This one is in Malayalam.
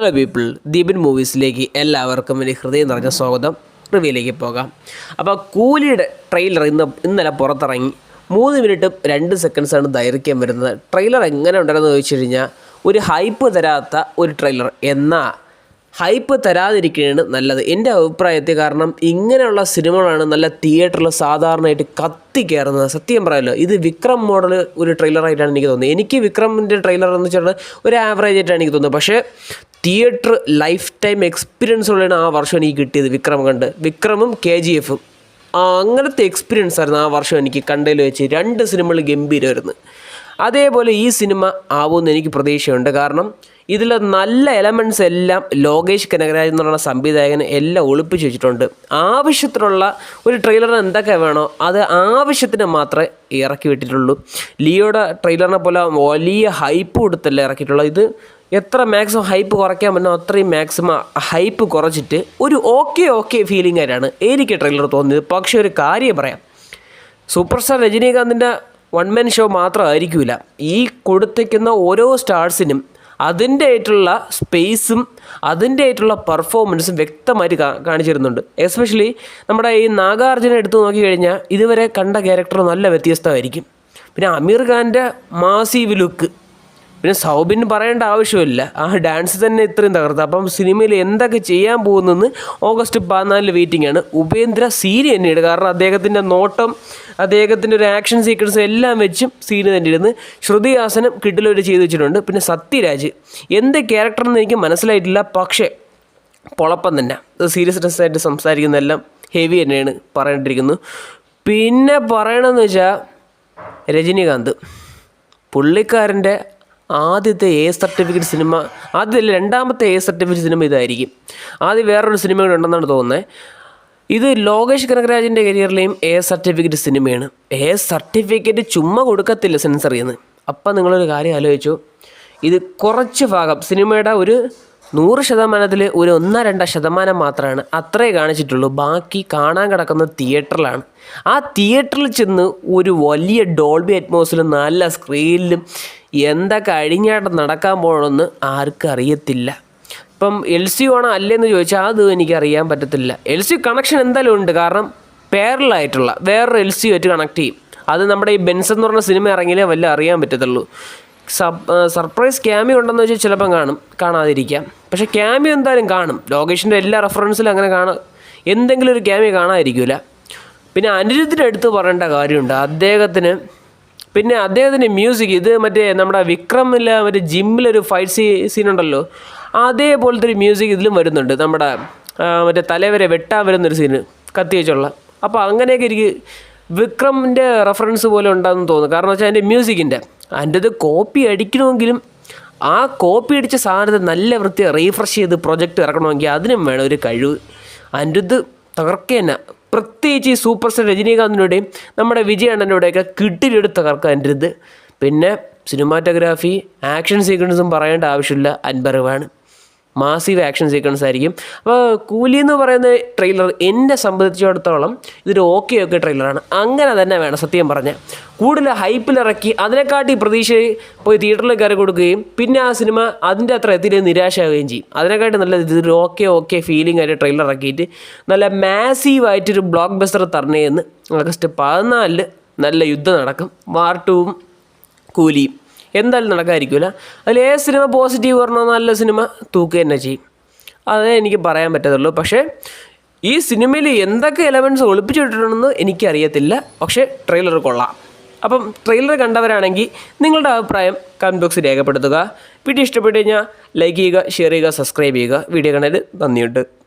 ഹലോ പീപ്പിൾ ദീപൻ മൂവീസിലേക്ക് എല്ലാവർക്കും ഒരു ഹൃദയം നിറഞ്ഞ സ്വാഗതം. റിവ്യൂയിലേക്ക് പോകാം. അപ്പോൾ കൂലിയുടെ ട്രെയിലർ ഇന്ന് ഇന്നലെ പുറത്തിറങ്ങി. മൂന്ന് മിനിറ്റും രണ്ട് സെക്കൻഡ്സാണ് ദൈർഘ്യം വരുന്നത്. ട്രെയിലർ എങ്ങനെ ഉണ്ടെന്ന് ചോദിച്ചു കഴിഞ്ഞാൽ ഒരു ഹൈപ്പ് തരാത്ത ഒരു ട്രെയിലർ. എന്നാ ഹൈപ്പ് തരാതിരിക്കുകയാണ് നല്ലത്. എന്റെ അഭിപ്രായത്തിൽ കാരണം ഇങ്ങനെയുള്ള സിനിമകളാണ് നല്ല തിയേറ്ററിൽ സാധാരണയായിട്ട് കത്തി കയറുന്നത്. സത്യം പറയാമല്ലോ ഇത് വിക്രം മോഡൽ ഒരു ട്രെയിലറായിട്ടാണ് എനിക്ക് തോന്നുന്നത്. എനിക്ക് വിക്രമിന്റെ ട്രെയിലർ എന്ന് വെച്ചാൽ ഒരു ആവറേജ് ആയിട്ടാണ് എനിക്ക് തോന്നുന്നത്. പക്ഷേ തിയേറ്റർ ലൈഫ് ടൈം എക്സ്പീരിയൻസ് ഉള്ളതാണ് ആ വർഷം എനിക്ക് കിട്ടിയത് വിക്രം കണ്ട്. വിക്രമും കെ ജി എഫും. അങ്ങനത്തെ എക്സ്പീരിയൻസ് ആയിരുന്നു ആ വർഷം എനിക്ക് കണ്ടതിൽ വെച്ച് രണ്ട് സിനിമകൾ ഗംഭീരമായിരുന്നു. അതേപോലെ ഈ സിനിമ ആവുമെന്ന് എനിക്ക് പ്രതീക്ഷയുണ്ട്. കാരണം ഇതിൽ നല്ല എലമെന്റ്സ് എല്ലാം ലോകേഷ് കനകരാജ് എന്ന് പറയുന്ന സംവിധായകന് എല്ലാം ഒളിപ്പിച്ച് വെച്ചിട്ടുണ്ട്. ആവശ്യത്തിനുള്ള ഒരു ട്രെയിലർ എന്തൊക്കെ വേണോ അത് ആവശ്യത്തിന് മാത്രമേ ഇറക്കി വിട്ടിട്ടുള്ളൂ. ലിയോയുടെ ട്രെയിലറിനെ പോലെ വലിയ ഹൈപ്പ് കൊടുത്തല്ല ഇറക്കിയിട്ടുള്ളത് ഇത് എത്ര മാക്സിമം ഹൈപ്പ് കുറയ്ക്കാൻ പറ്റുമോ അത്രയും മാക്സിമം ഹൈപ്പ് കുറച്ചിട്ട് ഒരു ഓക്കെ ഓക്കെ ഫീലിംഗ് ആയിട്ടാണ് എനിക്ക് ട്രെയിലർ തോന്നിയത്. പക്ഷേ ഒരു കാര്യം പറയാം. സൂപ്പർ സ്റ്റാർ രജനീകാന്തിന്റെ വൺ മെൻ ഷോ മാത്രമായിരിക്കില്ല ഈ കൊടുത്തേക്കുന്ന ഓരോ സ്റ്റാർസിനും അതിന്റെ ആയിട്ടുള്ള സ്പേസും അതിന്റെ ആയിട്ടുള്ള പെർഫോമൻസും വ്യക്തമായിട്ട് കാണിച്ചു തരുന്നുണ്ട് എസ്പെഷ്യലി നമ്മുടെ ഈ നാഗാർജുന എടുത്തു നോക്കിക്കഴിഞ്ഞാൽ ഇതുവരെ കണ്ട ക്യാരക്ടർ നല്ല വ്യത്യസ്തമായിരിക്കും. പിന്നെ അമീർ ഖാന്റെ മാസീവ് ലുക്ക് പിന്നെ സൗബിൻ പറയേണ്ട ആവശ്യമില്ല. ആ ഡാൻസ് തന്നെ ഇത്രയും തകർത്ത്. അപ്പം സിനിമയിൽ എന്തൊക്കെ ചെയ്യാൻ പോകുന്നെന്ന് ഓഗസ്റ്റ് പതിനാലിൽ വെയിറ്റിംഗ് ആണ്. ഉപേന്ദ്ര സീരി തന്നെയാണ് കാരണം അദ്ദേഹത്തിന്റെ നോട്ടം അദ്ദേഹത്തിന്റെ ഒരു ആക്ഷൻ സീക്വൻസ് എല്ലാം വെച്ചും സീന് ഇരുന്ന് ശ്രുതി ഹാസനും കിട്ടിലവർ ചെയ്തു വെച്ചിട്ടുണ്ട്. പിന്നെ സത്യരാജ്. എന്ത് ക്യാരക്ടറെന്ന് എനിക്ക് മനസ്സിലായിട്ടില്ല. പക്ഷേ പൊളപ്പം തന്നെ. സീരിയസ്നെസ് ആയിട്ട് സംസാരിക്കുന്നതെല്ലാം ഹെവി തന്നെയാണ് പറയേണ്ടിയിരിക്കുന്നു. പിന്നെ പറയണമെന്ന് വെച്ചാൽ രജനീകാന്ത്. പുള്ളിക്കാരന്റെ ആദ്യത്തെ എ സർട്ടിഫിക്കറ്റ് സിനിമ ആദ്യത്തെ രണ്ടാമത്തെ എ സർട്ടിഫിക്കറ്റ് സിനിമ ഇതായിരിക്കും. ആദ്യം വേറൊരു സിനിമ കൂടെ ഉണ്ടെന്നാണ് തോന്നുന്നത് ഇത് ലോകേഷ് കനകരാജിന്റെ കരിയറിലെയും എ സർട്ടിഫിക്കറ്റ് സിനിമയാണ് എ സർട്ടിഫിക്കറ്റ് ചുമ്മാ കൊടുക്കത്തില്ല സെൻസർ ചെയ്യുന്നത്. അപ്പം നിങ്ങളൊരു കാര്യം ആലോചിച്ചു. ഇത് കുറച്ച് ഭാഗം സിനിമയുടെ ഒരു നൂറ് ശതമാനത്തിൽ ഒരു ഒന്നോ രണ്ടോ ശതമാനം മാത്രമാണ് അത്രേ കാണിച്ചിട്ടുള്ളൂ. ബാക്കി കാണാൻ കിടക്കുന്ന തിയേറ്ററിലാണ് ആ തിയേറ്ററിൽ ചെന്ന് ഒരു വലിയ ഡോൾബി അറ്റ്മോസിലും നല്ല സ്ക്രീനിലും എന്തൊക്കെ അഴിഞ്ഞാട്ടം നടക്കാൻ പോകണമെന്ന് ആർക്കും അറിയത്തില്ല. ഇപ്പം എൽ സി ആണോ അല്ലേന്ന് ചോദിച്ചാൽ അത് എനിക്ക് അറിയാൻ പറ്റത്തില്ല. എൽ സി കണക്ഷൻ എന്തായാലും ഉണ്ട്. കാരണം പേരലായിട്ടുള്ള വേറൊരു എൽ സി ആയിട്ട് കണക്ട് ചെയ്യും. അത് നമ്മുടെ ഈ ബെൻസ് എന്ന് പറഞ്ഞ സിനിമ ഇറങ്ങിയാലേ വല്ല അറിയാൻ പറ്റത്തുള്ളൂ. സർപ്രൈസ് ക്യാമിയോ ഉണ്ടെന്ന് വെച്ചാൽ ചിലപ്പം കാണും. കാണാതിരിക്കാം. പക്ഷെ ക്യാമിയോ എന്തായാലും കാണും. ലോകേഷിന്റെ എല്ലാ റെഫറൻസിലും അങ്ങനെ കാണാം എന്തെങ്കിലും ഒരു ക്യാമിയോ കാണാതിരിക്കില്ല പിന്നെ അനിരുദ്ധിന്റെ അടുത്ത് പറയേണ്ട കാര്യമുണ്ട്. അദ്ദേഹത്തിന് പിന്നെ അദ്ദേഹത്തിന്റെ മ്യൂസിക് ഇത് മറ്റേ നമ്മുടെ വിക്രമില്ല മറ്റേ ജിമ്മിലൊരു ഫൈറ്റ് സീ ഉണ്ടല്ലോ. അതേപോലത്തെ ഒരു മ്യൂസിക് ഇതിലും വരുന്നുണ്ട്. നമ്മുടെ മറ്റേ തലവരെ വെട്ടാൻ വരുന്നൊരു സീന് കത്തി വെച്ചുള്ള. അപ്പോൾ അങ്ങനെയൊക്കെ എനിക്ക് വിക്രമിന്റെ റെഫറൻസ് പോലെ ഉണ്ടാകുന്നു തോന്നുന്നു. കാരണം വെച്ചാൽ അതിന്റെ മ്യൂസിക്കിന്റെ അതിന്റെ ഇത് കോപ്പി അടിക്കണമെങ്കിലും ആ കോപ്പി അടിച്ച സാധനത്തെ നല്ല വൃത്തി റീഫ്രഷ് ചെയ്ത് പ്രൊജക്റ്റ് ഇറക്കണമെങ്കിൽ അതിനും വേണം ഒരു കഴിവ്. അതിന്റെ ഇത് പ്രത്യേകിച്ച് ഈ സൂപ്പർ സ്റ്റാർ രജനീകാന്തിനോടെയും നമ്മുടെ വിജയണ്ണനോടെയൊക്കെ കിട്ടിലെടുത്ത് തകർക്കാൻ എന്റെ പിന്നെ സിനിമാറ്റോഗ്രാഫി ആക്ഷൻ സീക്വൻസും പറയേണ്ട ആവശ്യമില്ല. അൻപറിവാണ്. മാസീവ് ആക്ഷൻ സീക്വൻസ് ആയിരിക്കും. അപ്പോൾ കൂലി എന്ന് പറയുന്ന ട്രെയിലർ എന്നെ സംബന്ധിച്ചിടത്തോളം ഇതൊരു ഓക്കെ ഓക്കെ ട്രെയിലറാണ് അങ്ങനെ തന്നെ വേണം സത്യം പറഞ്ഞാൽ കൂടുതൽ ഹൈപ്പിലിറക്കി അതിനെക്കാട്ടി പ്രതീക്ഷ പോയി തിയേറ്ററിൽ കയറി കൊടുക്കുകയും പിന്നെ ആ സിനിമ അതിന്റെ അത്ര എത്തിയിട്ട് നിരാശയാവുകയും ചെയ്യും. അതിനെക്കാട്ടി നല്ല ഇതൊരു ഓക്കെ ഓക്കെ ഫീലിംഗ് ആയിട്ട് ട്രെയിലർ ഇറക്കിയിട്ട് നല്ല മാസീവ് മാസീവായിട്ടൊരു ബ്ലോക്ക് ബസ്റ്റർ തരണേന്ന്. ഓഗസ്റ്റ് പതിനാലിൽ നല്ല യുദ്ധം നടക്കും. വാർ കൂലിയും. എന്തായാലും നടക്കാതിരിക്കില്ല അതിൽ ഏത് സിനിമ പോസിറ്റീവ് പറഞ്ഞോ നല്ല സിനിമ തൂക്കുക തന്നെ ചെയ്യും. അതേ എനിക്ക് പറയാൻ പറ്റത്തുള്ളൂ. പക്ഷേ ഈ സിനിമയിൽ എന്തൊക്കെ എലമെന്റ്സ് ഒളിപ്പിച്ചിട്ടുണ്ടെന്ന് എനിക്കറിയത്തില്ല. പക്ഷേ ട്രെയിലർ കൊള്ളാം. അപ്പം ട്രെയിലർ കണ്ടവരാണെങ്കിൽ നിങ്ങളുടെ അഭിപ്രായം കമന്റ് ബോക്സിൽ രേഖപ്പെടുത്തുക. വീഡിയോ ഇഷ്ടപ്പെട്ടു കഴിഞ്ഞാൽ ലൈക്ക് ചെയ്യുക ഷെയർ ചെയ്യുക സബ്സ്ക്രൈബ് ചെയ്യുക. വീഡിയോ കണ്ടതിൽ നന്ദിയുണ്ട്.